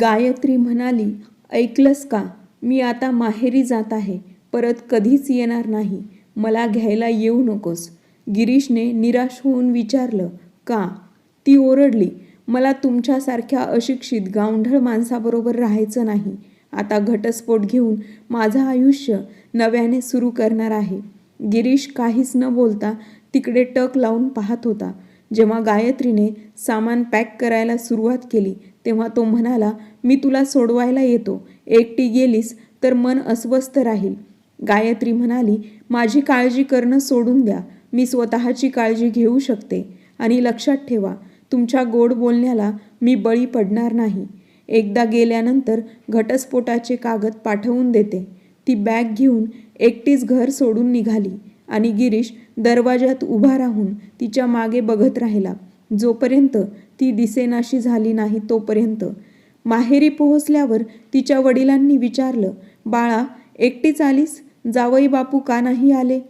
गायत्री म्हणाली ऐकलंस का? मी आता माहेरी जात आहे परत कधीच येणार नाही. मला घ्यायला येऊ नकोस. गिरीशने निराश होऊन विचारलं का ती ओरडली मला तुमच्यासारख्या अशिक्षित गावंढळ माणसाबरोबर राहायचं नाही. आता घटस्फोट घेऊन माझं आयुष्य नव्याने सुरू करणार आहे. गिरीश काहीच न बोलता तिकडे टक लावून पाहत होता. जेव्हा गायत्रीने सामान पॅक करायला सुरुवात केली तेव्हा तो म्हणाला मी तुला सोडवायला येतो. एकटी गेलीस तर मन अस्वस्थ राहील. गायत्री म्हणाली माझी काळजी करणं सोडून द्या. मी स्वतःची काळजी घेऊ शकते. आणि लक्षात ठेवा तुमच्या गोड बोलण्याला मी बळी पडणार नाही. एकदा गेल्यानंतर घटस्फोटाचे कागद पाठवून देते. ती बॅग घेऊन एकटीच घर सोडून निघाली आणि गिरीश दरवाजात उभा राहून तिच्यामागे बघत राहिला. जोपर्यंत ती दिसेनाशी झाली नाही तोपर्यंत. माहेरी पोहोचल्यावर तिच्या वडिलांनी विचारलं बाळा एकटीच आलीस? जावई बापू का नाही आले?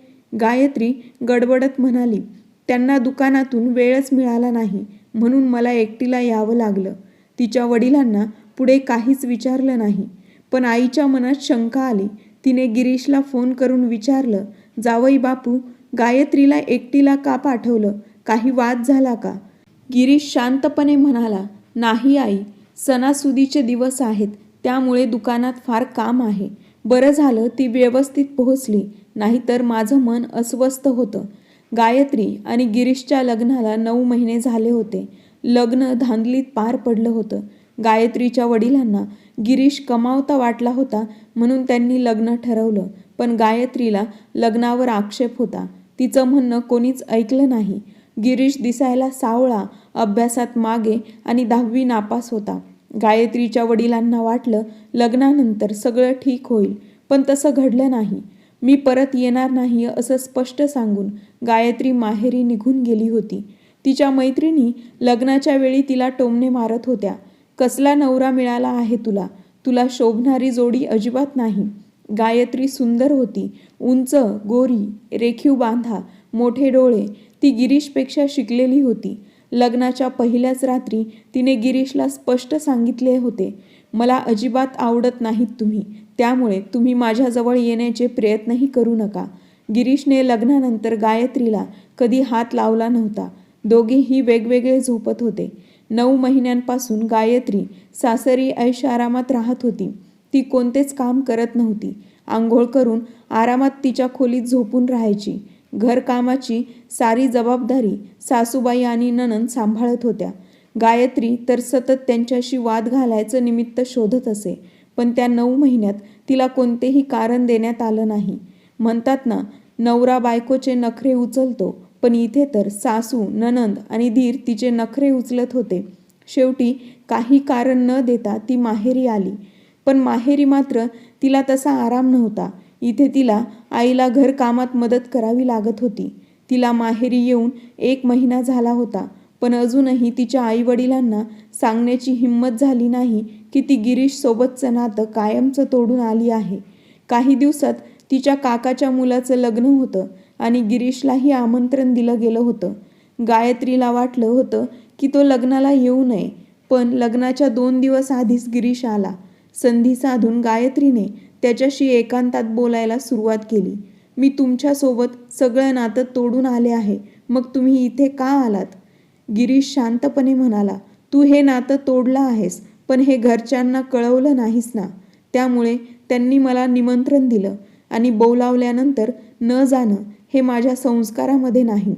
गायत्री गडबडत म्हणाली त्यांना दुकानातून वेळच मिळाला नाही म्हणून मला एकटीला यावं लागलं. तिच्या वडिलांना पुढे काहीच विचारलं नाही. पण आईच्या मनात शंका आली. तिने गिरीशला फोन करून विचारलं जावई बापू गायत्रीला एकटीला का पाठवलं? काही वाद झाला का? गिरीश शांतपणे म्हणाला नाही आई सणासुदीचे दिवस आहेत त्यामुळे दुकानात फार काम आहे. बरं झालं ती व्यवस्थित पोहोचली नाहीतर माझं मन अस्वस्थ होतं. गायत्री आणि गिरीशच्या लग्नाला नऊ महिने झाले होते. लग्न धांदलीत पार पडलं होतं. गायत्रीच्या वडिलांना गिरीश कमावता वाटला होता म्हणून त्यांनी लग्न ठरवलं पण गायत्रीला लग्नावर आक्षेप होता. तिचं म्हणणं कोणीच ऐकलं नाही. गिरीश दिसायला सावळा अभ्यासात मागे आणि दहावी नापास होता. गायत्रीच्या वडिलांना वाटलं लग्नानंतर सगळं ठीक होईल पण तसं घडलं नाही. मी परत येणार नाही असं स्पष्ट सांगून गायत्री माहेरी निघून गेली होती. तिच्या मैत्रिणी लग्नाच्या वेळी तिला टोमणे मारत होत्या. कसला नवरा मिळाला आहे तुला? तुला शोभणारी जोडी अजिबात नाही. गायत्री सुंदर होती. उंच गोरी रेखीव बांधा मोठे डोळे ती गिरीशपेक्षा शिकलेली होती. लग्नाच्या पहिल्याच रात्री तिने गिरीशला स्पष्ट सांगितले होते मला अजिबात आवडत नाहीत तुम्ही त्यामुळे तुम्ही माझ्याजवळ येण्याचे प्रयत्नही करू नका गिरीशने लग्नानंतर गायत्रीला कधी हात लावला नव्हता. दोघेही वेगवेगळे झोपत होते. नऊ महिन्यांपासून गायत्री सासरी ऐशारामात राहत होती. ती कोणतेच काम करत नव्हती. आंघोळ करून आरामात तिच्या खोलीत झोपून राहायची. घरकामाची सारी जबाबदारी सासूबाई आणि ननंद सांभाळत होत्या. गायत्री तर सतत त्यांच्याशी वाद घालायचं निमित्त शोधत असे पण त्या नऊ महिन्यात तिला कोणतेही कारण देण्यात आलं नाही. म्हणतात ना नवरा बायकोचे नखरे उचलतो पण इथे तर सासू ननंद आणि धीर तिचे नखरे उचलत होते. शेवटी काही कारण न देता ती माहेरी आली. पण माहेरी मात्र तिला तसा आराम नव्हता. इथे तिला आईला घरकामात मदत करावी लागत होती. तिला माहेरी येऊन एक महिना झाला होता पण अजूनही तिच्या आईवडिलांना सांगण्याची हिंमत झाली नाही की ती गिरीश सोबतचं नातं कायमचं तोडून आली आहे. काही दिवसात तिच्या काकाच्या मुलाचं लग्न होतं आणि गिरीशलाही आमंत्रण दिलं गेलं होतं. गायत्रीला वाटलं होतं की तो लग्नाला येऊ नये पण लग्नाच्या दोन दिवस आधीच गिरीश आला. संधी साधून गायत्रीने त्याच्याशी एकांतात बोलायला सुरुवात केली. मी तुमच्यासोबत सगळं नातं तोडून आले आहे. मग तुम्ही इथे का आलात? गिरीश शांतपणे म्हणाला तू हे नातं तोडलं आहेस पण हे घरच्यांना कळवलं नाहीस ना. त्यामुळे त्यांनी मला निमंत्रण दिलं आणि बोलावल्यानंतर न जाणं हे माझ्या संस्कारामध्ये नाही.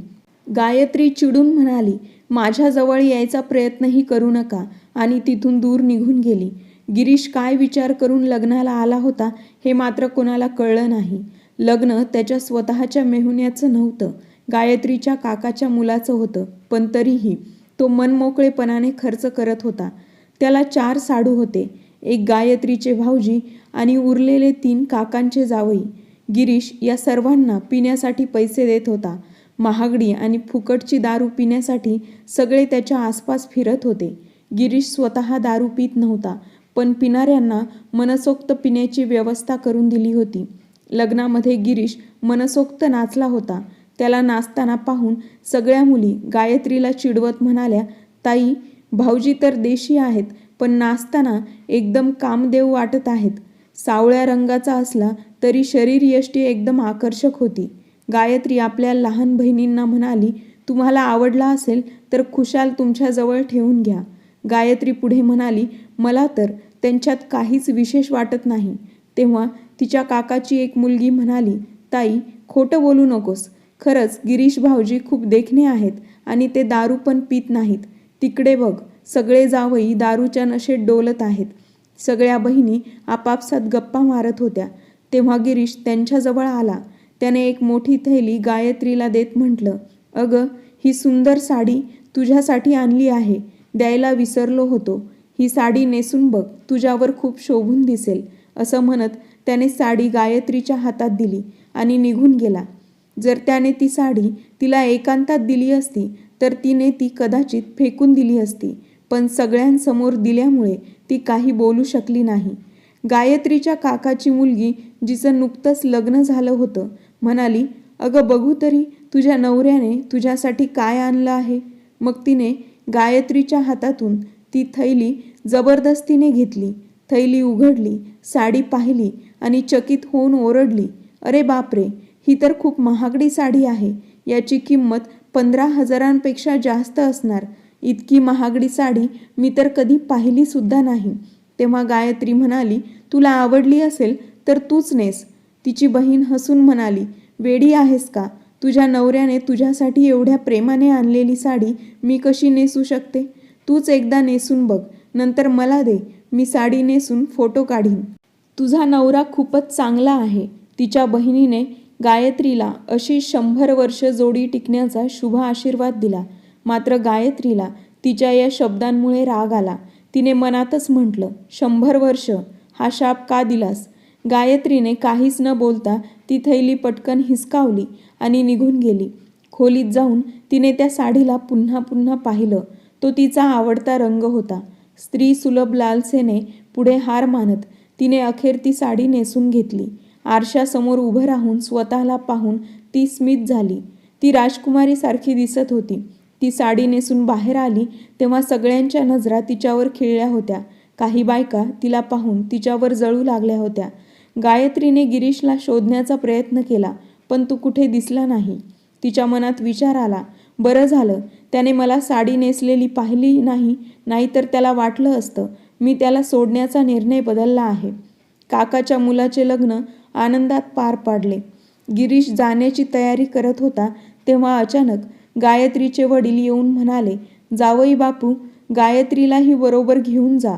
गायत्री चिडून म्हणाली माझ्याजवळ यायचा प्रयत्नही करू नका. आणि तिथून दूर निघून गेली. गिरीश काय विचार करून लग्नाला आला होता हे मात्र कोणाला कळलं नाही. लग्न त्याच्या स्वतःच्या मेहुण्याचं नव्हतं. गायत्रीच्या काकाच्या मुलाचं होतं पण तरीही तो मनमोकळेपणाने खर्च करत होता. त्याला चार साडू होते एक गायत्रीचे भाऊजी आणि उरलेले तीन काकांचे जावई. गिरीश या सर्वांना पिण्यासाठी पैसे देत होता. महागडी आणि फुकटची दारू पिण्यासाठी सगळे त्याच्या आसपास फिरत होते. गिरीश स्वतः दारू पित नव्हता पण पिणाऱ्यांना मनसोक्त पिण्याची व्यवस्था करून दिली होती. लग्नामध्ये गिरीश मनसोक्त नाचला होता. त्याला नाचताना पाहून सगळ्या मुली गायत्रीला चिडवत म्हणाल्या ताई भाऊजी तर देशी आहेत पण नाचताना एकदम कामदेव वाटत आहेत. सावळ्या रंगाचा असला तरी शरीर यष्टी एकदम आकर्षक होती. गायत्री आपल्या लहान बहिणींना म्हणाली तुम्हाला आवडला असेल तर खुशाल तुमच्याजवळ ठेवून घ्या. गायत्री पुढे म्हणाली मला तर त्यांच्यात काहीच विशेष वाटत नाही. तेव्हा तिच्या काकाची एक मुलगी म्हणाली ताई खोटं बोलू नकोस. खरंच गिरीश भाऊजी खूप देखणे आहेत आणि ते दारू पण पित नाहीत. तिकडे बघ सगळे जावई दारूच्या नशेत डोलत आहेत. सगळ्या बहिणी आपापसात गप्पा मारत होत्या. तेव्हा गिरीश त्यांच्याजवळ आला. त्याने एक मोठी थैली गायत्रीला देत म्हटलं अगं ही सुंदर साडी तुझ्यासाठी आणली आहे. द्यायला विसरलो होतो. ही साडी नेसून बघ तुझ्यावर खूप शोभून दिसेल असं म्हणत त्याने साडी गायत्रीच्या हातात दिली आणि निघून गेला. जर त्याने ती साडी तिला एकांतात दिली असती तर तिने ती कदाचित फेकून दिली असती पण सगळ्यांसमोर दिल्यामुळे ती काही बोलू शकली नाही. गायत्रीच्या काकाची मुलगी जिचं नुकतंच लग्न झालं होतं म्हणाली अगं बघू तरी तुझ्या नवऱ्याने तुझ्यासाठी काय आणलं आहे? मग तिने गायत्रीच्या हातातून ती थैली जबरदस्तीने घेतली. थैली उघडली साडी पाहिली आणि चकित होऊन ओरडली अरे बापरे ही तर खूप महागडी साडी आहे. याची किंमत पंधरा हजारांपेक्षा जास्त असणार. इतकी महागडी साडी मी तर कधी पाहिली सुद्धा नाही. तेव्हा गायत्री म्हणाली तुला आवडली असेल तर तूच नेस. तिची बहीण हसून म्हणाली वेडी आहेस का? तुझ्या नवऱ्याने तुझ्यासाठी एवढ्या प्रेमाने आणलेली साडी मी कशी नेसू शकते? तूच एकदा नेसून बघ नंतर मला दे मी साडी नेसून फोटो काढीन. तुझा नवरा खूपच चांगला आहे. तिच्या बहिणीने गायत्रीला अशी शंभर वर्ष जोडी टिकण्याचा शुभ आशीर्वाद दिला. मात्र गायत्रीला तिच्या या शब्दांमुळे राग आला. तिने मनातच म्हटलं शंभर वर्ष हा शाप का दिलास गायत्रीने काहीच न बोलता ती थैली पटकन हिसकावली आणि निघून गेली. खोलीत जाऊन तिने त्या साडीला पुन्हा पुन्हा पाहिलं. तो तिचा आवडता रंग होता. स्त्री सुलभ लालसेने पुढे हार मानत तिने अखेर ती साडी नेसून घेतली. आरशासमोर उभं राहून स्वतःला पाहून ती स्मित झाली. ती राजकुमारीसारखी दिसत होती. ती साडी नेसून बाहेर आली तेव्हा सगळ्यांच्या नजरा तिच्यावर खिळल्या होत्या. काही बायका तिला पाहून तिच्यावर जळू लागल्या होत्या. गायत्रीने गिरीशला शोधण्याचा प्रयत्न केला पण तो कुठे दिसला नाही. तिच्या मनात विचार आला बरं झालं त्याने मला साडी नेसलेली पाहिली नाही नाहीतर त्याला वाटलं असतं मी त्याला सोडण्याचा निर्णय बदलला आहे. काकाच्या मुलाचे लग्न आनंदात पार पाडले. गिरीश जाण्याची तयारी करत होता तेव्हा अचानक गायत्रीचे वडील येऊन म्हणाले जावई बापू गायत्रीलाही बरोबर घेऊन जा.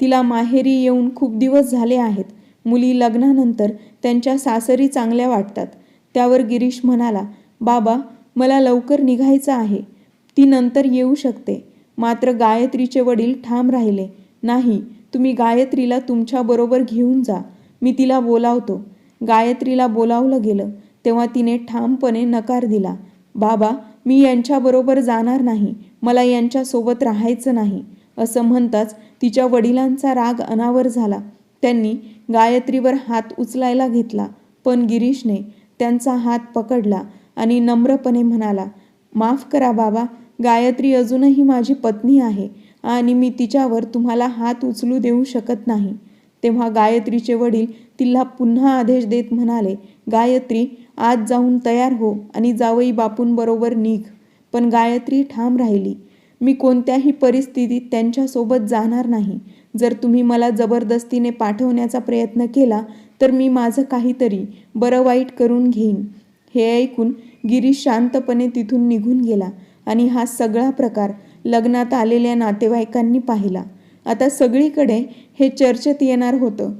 तिला माहेरी येऊन खूप दिवस झाले आहेत. मुली लग्नानंतर त्यांच्या सासरी चांगल्या वाटतात. त्यावर गिरीश म्हणाला बाबा मला लवकर निघायचं आहे. ती नंतर येऊ शकते. मात्र गायत्रीचे वडील ठाम राहिले. नाही तुम्ही गायत्रीला तुमच्याबरोबर घेऊन जा. मी तिला बोलावतो. गायत्रीला बोलावलं गेलं. तेव्हा तिने ठामपणे नकार दिला. बाबा मी यांच्याबरोबर जाणार नाही. मला यांच्यासोबत राहायचं नाही. असं म्हणताच तिच्या वडिलांचा राग अनावर झाला. त्यांनी गायत्रीवर हात उचलायला घेतला. पण गिरीशने त्यांचा हात पकडला आणि नम्रपणे म्हणाला माफ करा बाबा. गायत्री अजूनही माझी पत्नी आहे आणि मी तिच्यावर तुम्हाला हात उचलू देऊ शकत नाही. तेव्हा गायत्रीचे वडील तिला पुन्हा आदेश देत म्हणाले गायत्री आज जाऊन तयार हो आणि जावई बापूंबरोबर निघ. पण गायत्री ठाम राहिली मी कोणत्याही परिस्थितीत त्यांच्यासोबत जाणार नाही. जर तुम्ही मला जबरदस्तीने पाठवण्याचा प्रयत्न केला तर मी माझं काहीतरी बरं वाईट करून घेईन. हे ऐकून गिरीश शांतपणे तिथून निघून गेला. आणि हा सगळा प्रकार लग्नात आलेल्या नातेवाईकांनी पाहिला. आता सगळीकडे हे चर्चेत येणार होतं.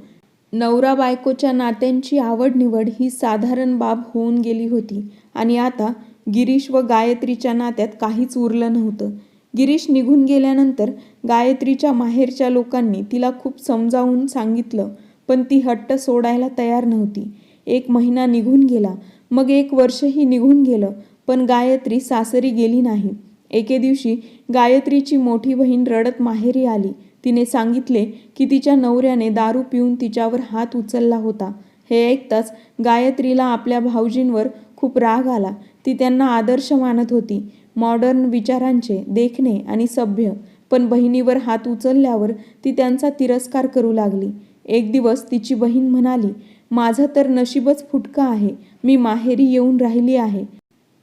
नवरा बायकोच्या नात्यांची आवड निवड ही साधारण बाब होऊन गेली होती आणि आता गिरीश व गायत्रीच्या नात्यात काहीच उरलं नव्हतं. गिरीश निघून गेल्यानंतर गायत्रीच्या माहेरच्या लोकांनी तिला खूप समजावून सांगितलं पण ती हट्ट सोडायला तयार नव्हती. एक महिना निघून गेला. मग एक वर्षही निघून गेलं. पण गायत्री सासरी गेली नाही. एके दिवशी गायत्रीची मोठी बहीण रडत माहेरी आली. तिने सांगितले की तिच्या नवऱ्याने दारू पिऊन तिच्यावर हात उचलला होता. हे ऐकताच गायत्रीला आपल्या भाऊजींवर खूप राग आला. ती त्यांना आदर्श मानत होती. मॉडर्न विचारांचे देखणे आणि सभ्य. पण बहिणीवर हात उचलल्यावर ती त्यांचा तिरस्कार करू लागली. एक दिवस तिची बहीण म्हणाली माझं तर नशीबच फुटकं आहे. मी माहेरी येऊन राहिली आहे.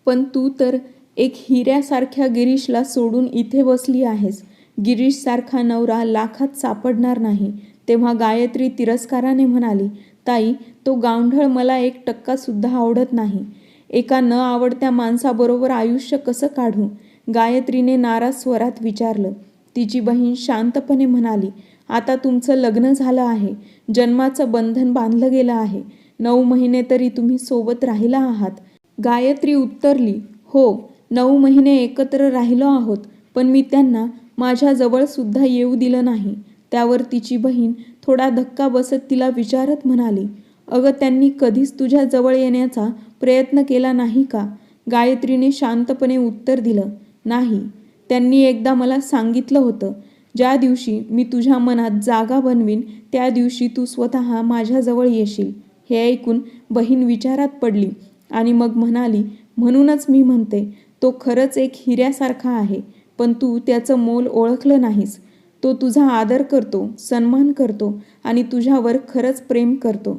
पण तू तर एक हिऱ्यासारख्या गिरीशला सोडून इथे बसली आहेस. गिरीशसारखा नवरा लाखात सापडणार नाही तेव्हा गायत्री तिरस्काराने म्हणाली ताई तो गावढळ मला एक टक्कासुद्धा आवडत नाही. एका न आवडत्या माणसाबरोबर आयुष्य कसं काढू? गायत्रीने नाराज स्वरात विचारलं. तिची बहीण शांतपणे म्हणाली आता तुमचं लग्न झालं आहे. जन्माचं बंधन बांधलं गेलं आहे. नऊ महिने तरी तुम्ही सोबत राहिला आहात. गायत्री उत्तरली हो नऊ महिने एकत्र राहिलो आहोत पण मी त्यांना माझ्याजवळसुद्धा येऊ दिलं नाही. त्यावर तिची बहीण थोडा धक्का बसत तिला विचारत म्हणाली अगं त्यांनी कधीच तुझ्या जवळ येण्याचा प्रयत्न केला नाही का? गायत्रीने शांतपणे उत्तर दिलं नाही. त्यांनी एकदा मला सांगितलं होतं ज्या दिवशी मी तुझ्या मनात जागा बनवीन त्या दिवशी तू स्वतः माझ्याजवळ येशील. हे ऐकून बहीण विचारात पडली आणि मग म्हणाली म्हणूनच मी म्हणते तो खरंच एक हिऱ्यासारखा आहे पण तू त्याचं मोल ओळखलं नाहीस. तो तुझा आदर करतो सन्मान करतो आणि तुझ्यावर खरंच प्रेम करतो.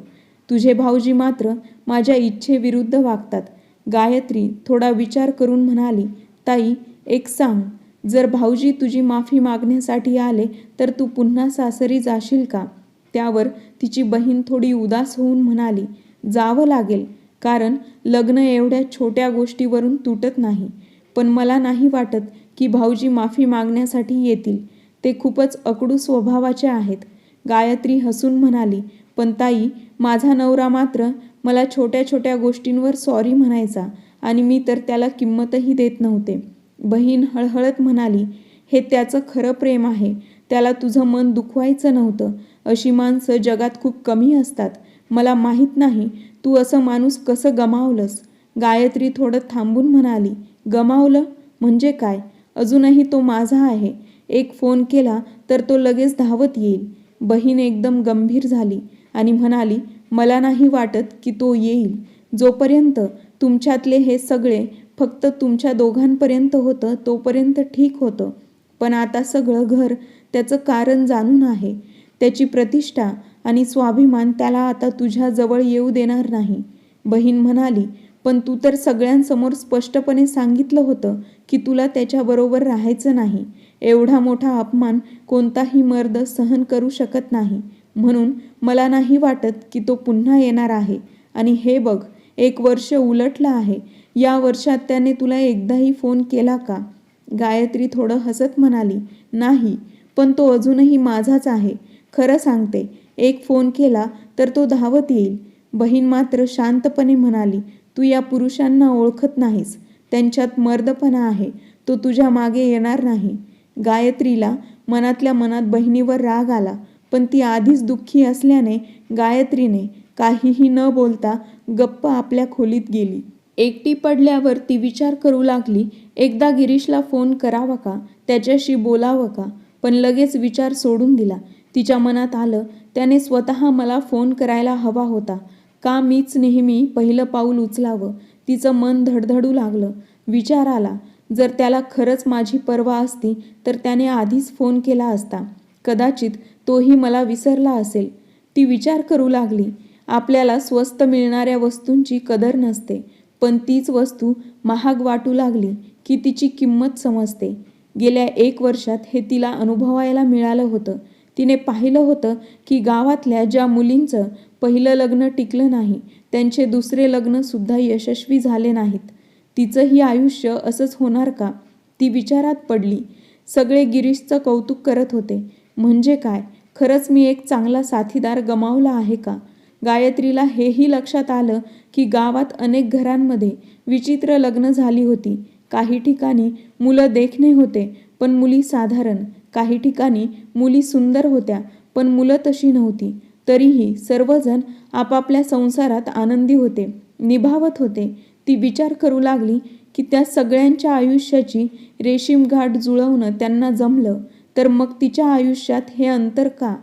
तुझे भाऊजी मात्र माझ्या इच्छेविरुद्ध वागतात. गायत्री थोडा विचार करून म्हणाली ताई एक सांग जर भाऊजी तुझी माफी मागण्यासाठी आले तर तू पुन्हा सासरी जाशील का? त्यावर तिची बहीण थोडी उदास होऊन म्हणाली जावं लागेल कारण लग्न एवढ्या छोट्या गोष्टीवरून तुटत नाही. पण मला नाही वाटत की भाऊजी माफी मागण्यासाठी येतील. ते खूपच अकडू स्वभावाचे आहेत. गायत्री हसून म्हणाली पण ताई माझा नवरा मात्र मला छोट्या छोट्या गोष्टींवर सॉरी म्हणायचा आणि मी तर त्याला किंमतही देत नव्हते. बहीण हळहळत म्हणाली हे त्याचं खरं प्रेम आहे. त्याला तुझं मन दुखवायचं नव्हतं. अशी माणसं जगात खूप कमी असतात. मला माहीत नाही तू असं माणूस कसं गमावलंस? गायत्री थोडं थांबून म्हणाली गमावलं? म्हणजे काय? अजूनही तो माझा आहे. एक फोन केला तर तो लगेच धावत येईल. बहीण एकदम गंभीर झाली आणि म्हणाली मला नाही वाटत की तो येईल. जोपर्यंत तुमच्यातले हे सगळे फक्त तुमच्या दोघांपर्यंत होतं तोपर्यंत ठीक होतं. पण आता सगळं घर त्याचं कारण जाणून आहे. त्याची प्रतिष्ठा आणि स्वाभिमान त्याला आता तुझ्या जवळ येऊ देणार नाही. बहीण म्हणाली पण तू तर सगळ्यांसमोर स्पष्टपणे सांगितलं होतं की तुला त्याच्याबरोबर राहायचं नाही. एवढा मोठा अपमान कोणताही मर्द सहन करू शकत नाही. म्हणून मला नाही वाटत की तो पुन्हा येणार आहे. आणि हे बघ एक वर्ष उलटलं आहे. या वर्षात त्याने तुला एकदाही फोन केला का? गायत्री थोडं हसत म्हणाली नाही पण तो अजूनही माझाच आहे. खरं सांगते एक फोन केला तर तो धावत येईल. बहीण मात्र शांतपणे म्हणाली तू या पुरुषांना ओळखत नाहीस. त्यांच्यात मर्दपणा आहे. तो तुझ्या मागे येणार नाही. गायत्रीला मनातल्या मनात बहिणीवर राग आला पण ती आधीच दुःखी असल्याने गायत्रीने काहीही न बोलता गप्प आपल्या खोलीत गेली. एकटी पडल्यावर ती विचार करू लागली एकदा गिरीशला फोन करावा का? त्याच्याशी बोलावं का? पण लगेच विचार सोडून दिला तिच्या मनात आलं त्याने स्वतः मला फोन करायला हवा होता. का मीच नेहमी पहिलं पाऊल उचलावं? तिचं मन धडधडू लागलं. विचार आला जर त्याला खरंच माझी पर्वा असती तर त्याने आधीच फोन केला असता. कदाचित तोही मला विसरला असेल. ती विचार करू लागली. आपल्याला स्वस्त मिळणाऱ्या वस्तूंची कदर नसते पण तीच वस्तू महाग वाटू लागली की तिची किंमत समजते. गेल्या एक वर्षात हे तिला अनुभवायला मिळालं होतं. तिने पाहिलं होतं की गावातल्या ज्या मुलींचं पहिलं लग्न टिकलं नाही त्यांचे दुसरे लग्नसुद्धा यशस्वी झाले नाहीत. तिचंही आयुष्य असंच होणार का? ती विचारात पडली. सगळे गिरीशचं कौतुक करत होते. म्हणजे काय? खरंच मी एक चांगला साथीदार गमावला आहे का? गायत्रीला हेही लक्षात आलं की गावात अनेक घरांमध्ये विचित्र लग्न झाली होती. काही ठिकाणी मुलं देखणे होते पण मुली साधारण काही ठिकाणी मुली सुंदर होत्या पण मुलं तशी नव्हती. तरीही सर्वजण आपापल्या संसारात आनंदी होते निभावत होते. ती विचार करू लागली की त्या सगळ्यांच्या आयुष्याची रेशीमघाट जुळवणं त्यांना जमलं तर मग तिच्या आयुष्यात हे अंतर का?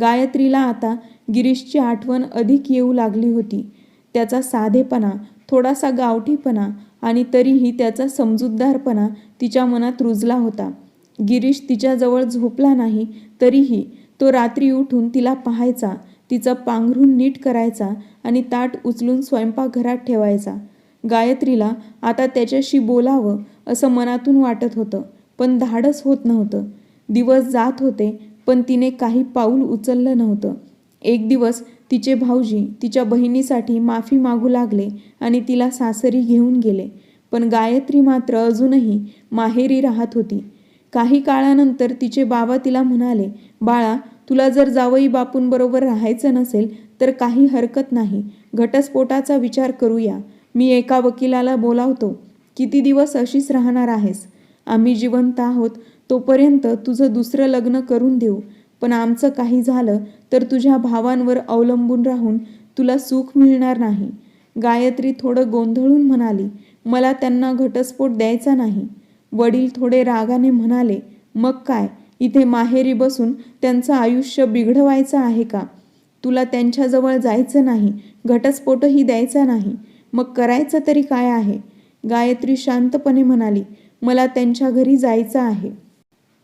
गायत्रीला आता गिरीशची आठवण अधिक येऊ लागली होती. त्याचा साधेपणा थोडासा गावठीपणा आणि तरीही त्याचा समजूतदारपणा तिच्या मनात रुजला होता. गिरीश तिच्याजवळ झोपला नाही तरीही तो रात्री उठून तिला पाहायचा तिचं पांघरून नीट करायचा आणि ताट उचलून स्वयंपाकघरात ठेवायचा. गायत्रीला आता त्याच्याशी बोलावं असं मनातून वाटत होतं पण धाडस होत नव्हतं. दिवस जात होते पण तिने काही पाऊल उचललं नव्हतं. एक दिवस तिचे भाऊजी तिच्या बहिणीसाठी माफी मागू लागले आणि तिला सासरी घेऊन गेले पण गायत्री मात्र अजूनही माहेरी राहत होती. काही काळानंतर तिचे बाबा तिला म्हणाले बाळा तुला जर जावई बापूंबरोबर राहायचं नसेल तर काही हरकत नाही. घटस्फोटाचा विचार करूया. मी एका वकिलाला बोलावतो किती दिवस अशीच राहणार आहेस. आम्ही जिवंत आहोत. तोपर्यंत तुझं दुसरं लग्न करून देऊ. पण आमचं काही झालं तर तुझ्या भावांवर अवलंबून राहून तुला सुख मिळणार नाही. गायत्री थोडं गोंधळून म्हणाली मला त्यांना घटस्फोट द्यायचा नाही. वडील थोडे रागाने म्हणाले मग काय? इथे माहेरी बसून त्यांचं आयुष्य बिघडवायचं आहे का? तुला त्यांच्याजवळ जायचं नाही घटस्फोटही द्यायचा नाही. मग करायचं तरी काय आहे? गायत्री शांतपणे म्हणाली मला त्यांच्या घरी जायचं आहे.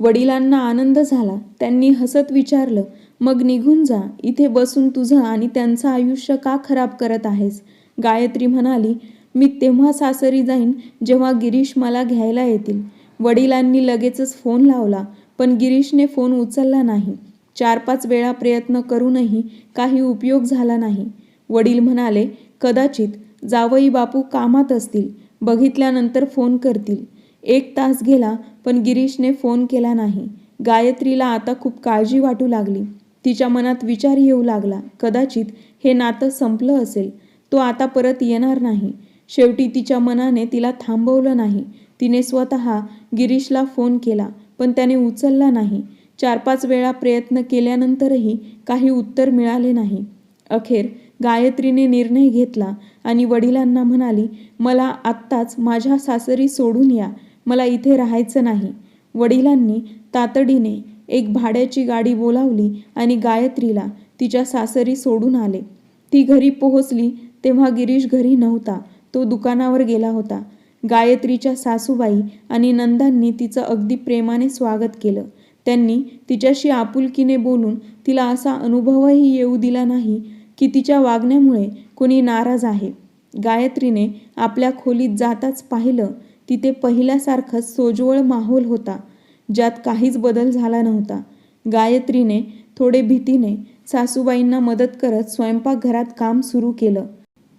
वडिलांना आनंद झाला. त्यांनी हसत विचारलं मग निघून जा. इथे बसून तुझं आणि त्यांचं आयुष्य का खराब करत आहेस? गायत्री म्हणाली मी तेव्हा सासरी जाईन जेव्हा गिरीश मला घ्यायला येतील. वडिलांनी लगेचच फोन लावला पण गिरीशने फोन उचलला नाही. चार पाच वेळा प्रयत्न करूनही काही उपयोग झाला नाही. वडील म्हणाले कदाचित जावई बापू कामात असतील बघितल्यानंतर फोन करतील. एक तास गेला पण गिरीशने फोन केला नाही. गायत्रीला आता खूप काळजी वाटू लागली. तिच्या मनात विचार येऊ लागला कदाचित हे नातं संपलं असेल. तो आता परत येणार नाही. शेवटी तिच्या मनाने तिला थांबवलं नाही. तिने स्वतः गिरीशला फोन केला पण त्याने उचलला नाही. चार पाच वेळा प्रयत्न केल्यानंतरही काही उत्तर मिळाले नाही. अखेर गायत्रीने निर्णय घेतला आणि वडिलांना म्हणाली मला आत्ताच माझ्या सासरी सोडून या मला इथे राहायचं नाही. वडिलांनी तातडीने एक भाड्याची गाडी बोलावली आणि गायत्रीला तिच्या सासरी सोडून आले. ती घरी पोहोचली तेव्हा गिरीश घरी नव्हता. तो दुकानावर गेला होता. गायत्रीच्या सासूबाई आणि नंदांनी तिचं अगदी प्रेमाने स्वागत केलं. त्यांनी तिच्याशी आपुलकीने बोलून तिला असा अनुभवही येऊ दिला नाही की तिच्या वागण्यामुळे कोणी नाराज आहे. गायत्रीने आपल्या खोलीत जाताच पाहिलं. तिथे पहिल्यासारखंच सोज्वळ माहोल होता. ज्यात काहीच बदल झाला नव्हता. गायत्रीने थोडे भीतीने सासूबाईंना मदत करत स्वयंपाकघरात काम सुरू केलं.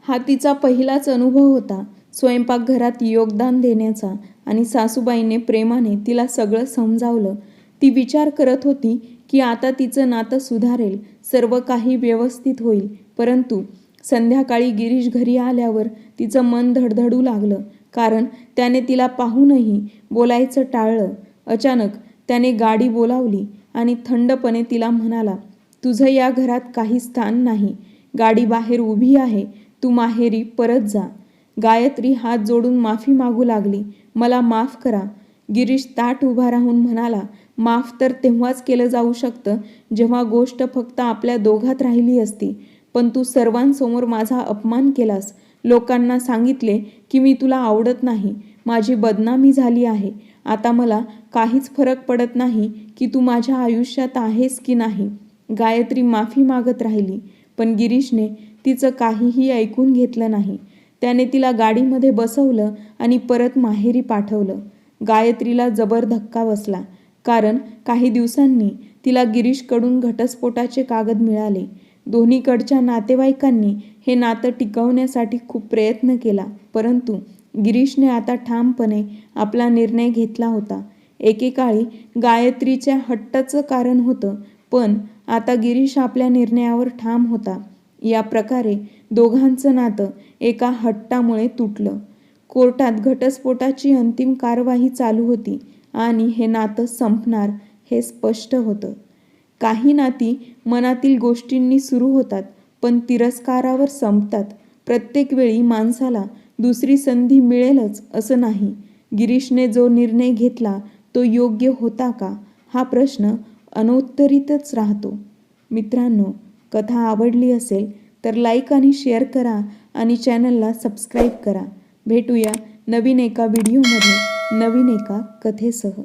हा तिचा पहिलाच अनुभव होता. स्वयंपाकघरात योगदान देण्याचा आणि सासूबाईने प्रेमाने तिला सगळं समजावलं. ती विचार करत होती की आता तिचं नातं सुधारेल सर्व काही व्यवस्थित होईल. परंतु संध्याकाळी गिरीश घरी आल्यावर तिचं मन धडधडू लागलं. कारण त्याने तिला पाहूनही बोलायचं टाळलं. अचानक त्याने गाडी बोलावली आणि थंडपणे तिला म्हणाला तुझं या घरात काही स्थान नाही. गाडी बाहेर उभी आहे. तू माहेरी परत जा. गायत्री हात जोडून माफी मागू लागली. मला माफ करा. गिरीश ताट उभा राहून म्हणाला माफ तर तेव्हाच केलं जाऊ शकतं जेव्हा गोष्ट फक्त आपल्या दोघात राहिली असती. पण तू सर्वांसमोर माझा अपमान केलास. लोकांना सांगितले की मी तुला आवडत नाही. माझी बदनामी झाली आहे. आता मला काहीच फरक पडत नाही की तू माझ्या आयुष्यात आहेस की नाही. गायत्री माफी मागत राहिली. पण गिरीशने तिचं काहीही ऐकून घेतलं नाही. त्याने तिला गाडीमध्ये बसवलं आणि परत माहेरी पाठवलं. गायत्रीला जबर धक्का बसला. कारण काही दिवसांनी तिला गिरीशकडून घटस्फोटाचे कागद मिळाले. दोन्हीकडच्या नातेवाईकांनी हे नातं टिकवण्यासाठी खूप प्रयत्न केला. परंतु गिरीशने आता ठामपणे आपला निर्णय घेतला होता. एकेकाळी गायत्रीच्या हट्टाचं कारण होतं. पण आता गिरीश आपल्या निर्णयावर ठाम होता. या प्रकारे दोघांचं नातं एका हट्टामुळे तुटलं. कोर्टात घटस्फोटाची अंतिम कारवाई चालू होती आणि हे नातं संपणार हे स्पष्ट होतं. काही नाती मनातील गोष्टींनी सुरू होतात पण तिरस्कारावर संपतात. प्रत्येक वेळी माणसाला दुसरी संधी मिळेलच असं नाही. गिरीशने जो निर्णय घेतला तो योग्य होता का? हा प्रश्न अनुत्तरितच राहतो. मित्रांनो कथा आवडली असेल तर लाईक आणि शेअर करा आणि चॅनलला सबस्क्राईब करा. भेटूया नवीन एका व्हिडिओमध्ये नवीन एका कथेसह.